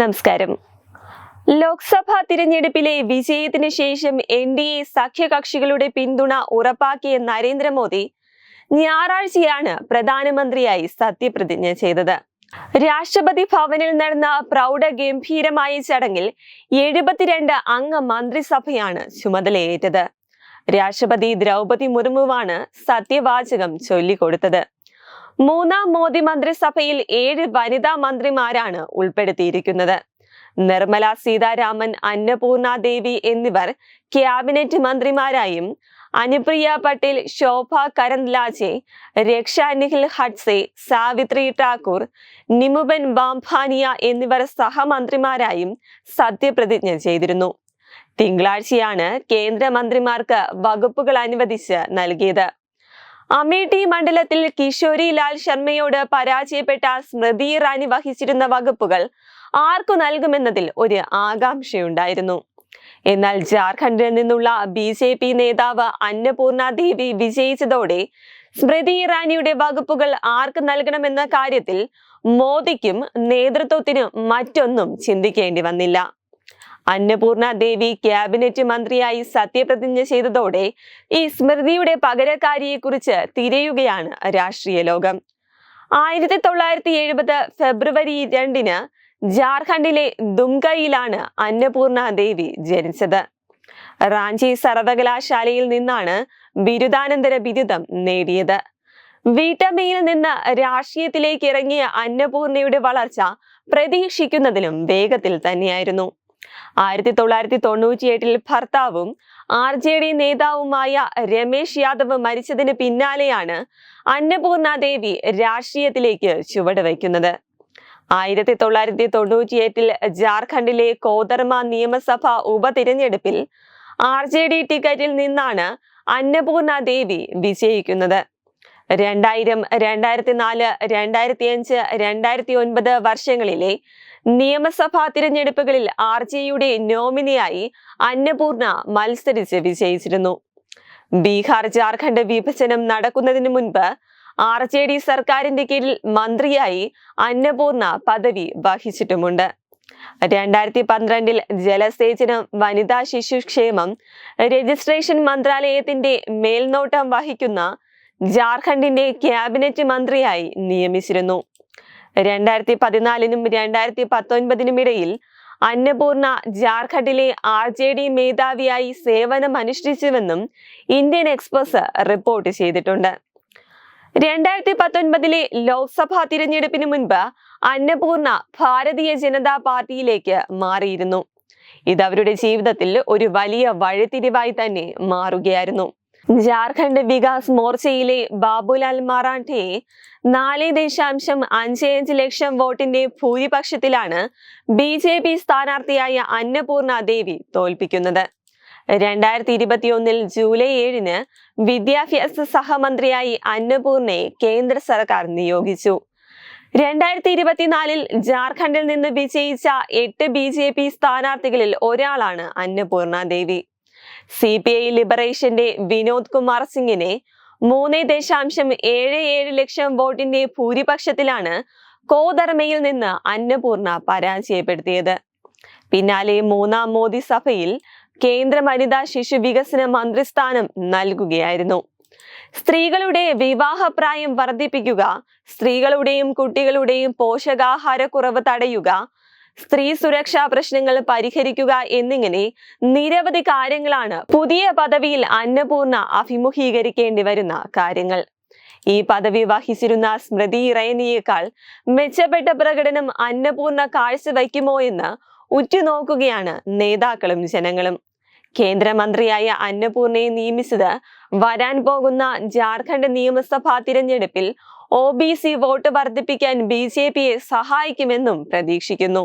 നമസ്കാരം. ലോക്സഭാ തിരഞ്ഞെടുപ്പിലെ വിജയത്തിന് ശേഷം എൻ ഡി എ സഖ്യകക്ഷികളുടെ പിന്തുണ ഉറപ്പാക്കിയ നരേന്ദ്രമോദി ഞായറാഴ്ചയാണ് പ്രധാനമന്ത്രിയായി സത്യപ്രതിജ്ഞ ചെയ്തത്. രാഷ്ട്രപതി ഭവനിൽ നടന്ന പ്രൗഢ ഗംഭീരമായ ചടങ്ങിൽ എഴുപത്തിരണ്ട് അംഗ മന്ത്രിസഭയാണ് ചുമതലയേറ്റത്. രാഷ്ട്രപതി ദ്രൗപതി മുർമുവാണ് സത്യവാചകം ചൊല്ലിക്കൊടുത്തത്. മൂന്നാം മോദി മന്ത്രിസഭയിൽ ഏഴ് വനിതാ മന്ത്രിമാരാണ് ഉൾപ്പെടുത്തിയിരിക്കുന്നത്. നിർമ്മല സീതാരാമൻ അന്നപൂർണ ദേവി എന്നിവർ ക്യാബിനറ്റ് മന്ത്രിമാരായും അനുപ്രിയ പട്ടേൽ ശോഭ കരന്ദ്ലാജെ രക്ഷ നിഖിൽ ഹഡ്സെ സാവിത്രി ഠാക്കൂർ നിമുബൻ ബാംഭാനിയ എന്നിവർ സഹമന്ത്രിമാരായും സത്യപ്രതിജ്ഞ ചെയ്തിരുന്നു. തിങ്കളാഴ്ചയാണ് കേന്ദ്രമന്ത്രിമാർക്ക് വകുപ്പുകൾ അനുവദിച്ച് നൽകിയത്. അമേഠി മണ്ഡലത്തിൽ കിഷോരി ലാൽ ശർമ്മയോട് പരാജയപ്പെട്ട സ്മൃതി ഇറാനി വഹിച്ചിരുന്ന വകുപ്പുകൾ ആർക്കു നൽകുമെന്നതിൽ ഒരു ആകാംക്ഷയുണ്ടായിരുന്നു. എന്നാൽ ജാർഖണ്ഡിൽ നിന്നുള്ള ബി ജെ പി നേതാവ് അന്നപൂർണ ദേവി വിജയിച്ചതോടെ സ്മൃതി ഇറാനിയുടെ വകുപ്പുകൾ ആർക്ക് നൽകണമെന്ന കാര്യത്തിൽ മോദിക്കും നേതൃത്വത്തിനും മറ്റൊന്നും ചിന്തിക്കേണ്ടി വന്നില്ല. അന്നപൂർണ ദേവി ക്യാബിനറ്റ് മന്ത്രിയായി സത്യപ്രതിജ്ഞ ചെയ്തതോടെ ഈ സ്മൃതിയുടെ പകരക്കാരിയെക്കുറിച്ച് തിരയുകയാണ് രാഷ്ട്രീയ ലോകം. ആയിരത്തി തൊള്ളായിരത്തി എഴുപത് ഫെബ്രുവരി രണ്ടിന് ജാർഖണ്ഡിലെ ദുംകയിലാണ് അന്നപൂർണ ദേവി ജനിച്ചത്. റാഞ്ചി സർവകലാശാലയിൽ നിന്നാണ് ബിരുദാനന്തര ബിരുദം നേടിയത്. വീട്ടമ്മയിൽ നിന്ന് രാഷ്ട്രീയത്തിലേക്ക് ഇറങ്ങിയ അന്നപൂർണയുടെ വളർച്ച പ്രതീക്ഷിക്കുന്നതിലും വേഗത്തിൽ തന്നെയായിരുന്നു. ആയിരത്തി തൊള്ളായിരത്തി തൊണ്ണൂറ്റിയെട്ടിൽ ഭർത്താവും ആർ ജെ ഡി നേതാവുമായ രമേശ് യാദവ് മരിച്ചതിന് പിന്നാലെയാണ് അന്നപൂർണ ദേവി രാഷ്ട്രീയത്തിലേക്ക് ചുവടുവയ്ക്കുന്നത്. ആയിരത്തി തൊള്ളായിരത്തി തൊണ്ണൂറ്റിയെട്ടിൽ ജാർഖണ്ഡിലെ കോതർമ നിയമസഭാ ഉപതിരഞ്ഞെടുപ്പിൽ ആർ ജെ ഡി ടിക്കറ്റിൽ നിന്നാണ് അന്നപൂർണ ദേവി വിജയിക്കുന്നത്. രണ്ടായിരം രണ്ടായിരത്തി നാല് രണ്ടായിരത്തി അഞ്ച് രണ്ടായിരത്തി ഒൻപത് വർഷങ്ങളിലെ നിയമസഭാ തിരഞ്ഞെടുപ്പുകളിൽ ആർ ജെ യുടെ നോമിനിയായി അന്നപൂർണ മത്സരിച്ച് വിജയിച്ചിരുന്നു. ബീഹാർ ജാർഖണ്ഡ് വിഭജനം നടക്കുന്നതിന് മുൻപ് ആർ ജെ ഡി സർക്കാരിന്റെ കീഴിൽ മന്ത്രിയായി അന്നപൂർണ പദവി വഹിച്ചിട്ടുമുണ്ട്. രണ്ടായിരത്തി പന്ത്രണ്ടിൽ ജലസേചനം വനിതാ ശിശുക്ഷേമം രജിസ്ട്രേഷൻ മന്ത്രാലയത്തിന്റെ മേൽനോട്ടം വഹിക്കുന്ന ജാർഖണ്ഡിന്റെ ക്യാബിനറ്റ് മന്ത്രിയായി നിയമിച്ചിരുന്നു. രണ്ടായിരത്തി പതിനാലിനും രണ്ടായിരത്തി പത്തൊൻപതിനും ഇടയിൽ അന്നപൂർണ ജാർഖണ്ഡിലെ ആർ ജെ ഡി മേധാവിയായി സേവനം അനുഷ്ഠിച്ചുവെന്നും ഇന്ത്യൻ എക്സ്പ്രസ് റിപ്പോർട്ട് ചെയ്തിട്ടുണ്ട്. രണ്ടായിരത്തി പത്തൊൻപതിലെ ലോക്സഭാ തിരഞ്ഞെടുപ്പിന് മുൻപ് അന്നപൂർണ ഭാരതീയ ജനതാ പാർട്ടിയിലേക്ക് മാറിയിരുന്നു. ഇത് അവരുടെ ജീവിതത്തിൽ ഒരു വലിയ വഴിത്തിരിവായി തന്നെ മാറുകയായിരുന്നു. ജാർഖണ്ഡ് വികാസ് മോർച്ചയിലെ ബാബുലാൽ മറാഠയെ നാല് ദശാംശം അഞ്ച് അഞ്ച് ലക്ഷം വോട്ടിന്റെ ഭൂരിപക്ഷത്തിലാണ് ബി ജെ പി സ്ഥാനാർത്ഥിയായ അന്നപൂർണ ദേവി തോൽപ്പിക്കുന്നത്. രണ്ടായിരത്തി ഇരുപത്തിയൊന്നിൽ ജൂലൈ ഏഴിന് വിദ്യാഭ്യാസ സഹമന്ത്രിയായി അന്നപൂർണയെ കേന്ദ്ര സർക്കാർ നിയോഗിച്ചു. രണ്ടായിരത്തി ഇരുപത്തിനാലിൽ ജാർഖണ്ഡിൽ നിന്ന് വിജയിച്ച എട്ട് ബി ജെ പി സ്ഥാനാർത്ഥികളിൽ ഒരാളാണ് Annapurna Devi. C P I ലിബറേഷന്റെ Vinod Kumar സിംഗിനെ മൂന്ന് ദശാംശം ഏഴ് ഏഴ് ലക്ഷം വോട്ടിന്റെ ഭൂരിപക്ഷത്തിലാണ് കോദർമയിൽ നിന്ന് അന്നപൂർണ പരാജയപ്പെടുത്തിയത്. പിന്നാലെ മൂന്നാം മോദി സഭയിൽ കേന്ദ്ര വനിതാ ശിശു വികസന മന്ത്രിസ്ഥാനം നൽകുകയായിരുന്നു. സ്ത്രീകളുടെ വിവാഹപ്രായം വർദ്ധിപ്പിക്കുക സ്ത്രീകളുടെയും കുട്ടികളുടെയും പോഷകാഹാരക്കുറവ് തടയുക സ്ത്രീ സുരക്ഷാ പ്രശ്നങ്ങൾ പരിഹരിക്കുക എന്നിങ്ങനെ നിരവധി കാര്യങ്ങളാണ് പുതിയ പദവിയിൽ അന്നപൂർണ അഭിമുഖീകരിക്കേണ്ടി വരുന്ന കാര്യങ്ങൾ. ഈ പദവി വഹിച്ചിരുന്ന സ്മൃതി ഇറയനിയേക്കാൾ മെച്ചപ്പെട്ട പ്രകടനം അന്നപൂർണ കാഴ്ചവയ്ക്കുമോ എന്ന് ഉറ്റുനോക്കുകയാണ് നേതാക്കളും ജനങ്ങളും. കേന്ദ്രമന്ത്രിയായ അന്നപൂർണയെ നിയമിച്ചത് വരാൻ പോകുന്ന ജാർഖണ്ഡ് നിയമസഭാ തിരഞ്ഞെടുപ്പിൽ ഒ ബി സി വോട്ട് വർദ്ധിപ്പിക്കാൻ ബി ജെ പിയെ സഹായിക്കുമെന്നും പ്രതീക്ഷിക്കുന്നു.